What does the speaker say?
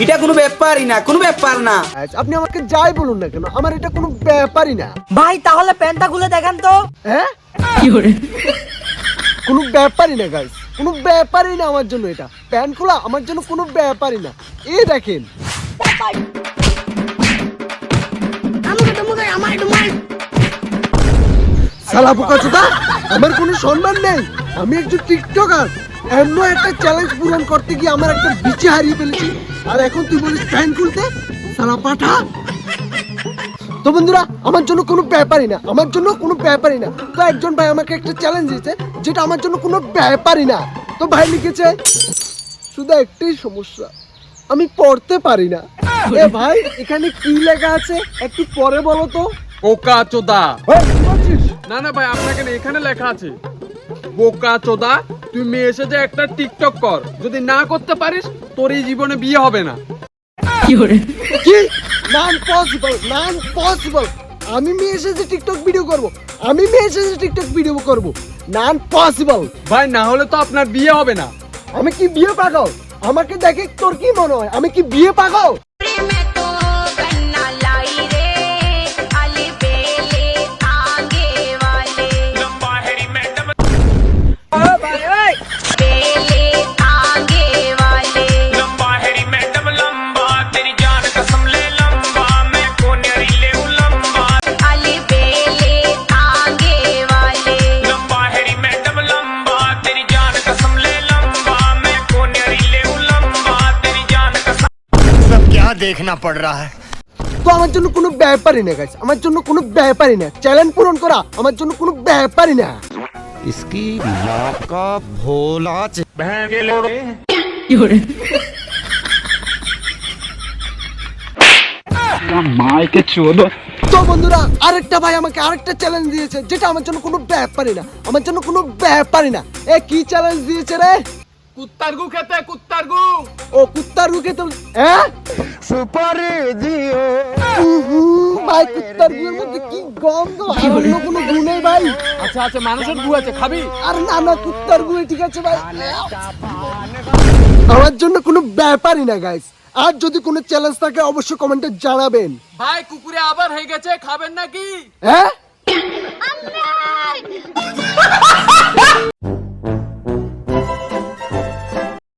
এটা কোনো ব্যাপারই না কোনো ব্যাপার না। আপনি আমাকে যাই বলুন না কেন আমার এটা কোনো ব্যাপারই না। ভাই তাহলে প্যান্টটা খুলে দেখান তো। হ্যাঁ? কোনো ব্যাপারই না গাইস কোনো ব্যাপারই না আমার জন্য এটা। প্যান্ট খোলা আমার জন্য কোনো ব্যাপারই না। এ দেখেন। সালা বোকা চোদা আমার কোনো সম্মান নেই। আমি একজন টিকটকার। এমন একটা চ্যালেঞ্জ পূরণ করতে গিয়ে আমার একটা বিচে হারিয়ে ফেলেছি। আর এখন তুই বলিস প্যান্ট খুলতে? সারা পাঠা। তো বন্ধুরা আমার জন্য কোনো ব্যাপারই না। আমার জন্য কোনো ব্যাপারই না। তো একজন ভাই আমাকে একটা চ্যালেঞ্জ দিয়েছে যেটা আমার জন্য কোনো ব্যাপারই না। তো ভাই লিখেছে শুধু একটাই সমস্যা। আমি পড়তে পারি না। এ ভাই এখানে কি লেখা আছে? একটু পরে বলো তো। বোকা চোদা বলছিস? না না ভাই আপনাকে এখানে লেখা আছে। বোকা চোদা তুই মেয়ে এসে যে একটা টিকটক কর। যদি না করতে পারিস তোর এই জীবনে বিয়ে হবে না। কি নান পসিবল নান পসিবল আমি মেয়ে এসেছে টিকটক ভিডিও করব। আমি মেয়ে এসেছে টিকটক ভিডিও করব। নান পসিবল ভাই না হলে তো আপনার বিয়ে হবে না। আমি কি বিয়ে পাগল? আমাকে দেখে তোর কি মনে হয়? আমি কি বিয়ে পাগল? सब क्या देखना पड़ रहा है তো আমার জন্য কোনো ব্যাপারই না গাইস আমার জন্য কোনো ব্যাপারই না চ্যালেঞ্জ পূরণ করা আমার জন্য কোনো ব্যাপারই না इसकी माँ का भोला चे- তো বন্ধুরা আরেকটা ভাই আমাকে আরেকটা চ্যালেঞ্জ দিয়েছে যেটা আমার জন্য কোনো ব্যাপারই না আমার জন্য কোনো ব্যাপারই না এ কি চ্যালেঞ্জ দিয়েছে রে কুত্তার গু খেতে কুত্তার গু ও কুত্তার রুখে তো হ্যাঁ? উহু, ভাই কুত্তার গুয়ের মধ্যে কি গন্ধ? আর অন্য কোনো গু নেই ভাই। আচ্ছা আচ্ছা মানুষের গু আছে খাবি? আর না না কুত্তার গুয়ে ঠিক আছে ভাই। আমার জন্য কোনো ব্যাপারই না গাইস আর যদি কোনো চ্যালেঞ্জ থাকে অবশ্যই কমেন্টে জানাবেন। ভাই কুকুরে আবার হয়ে গেছে খাবেন নাকি? হ্যাঁ?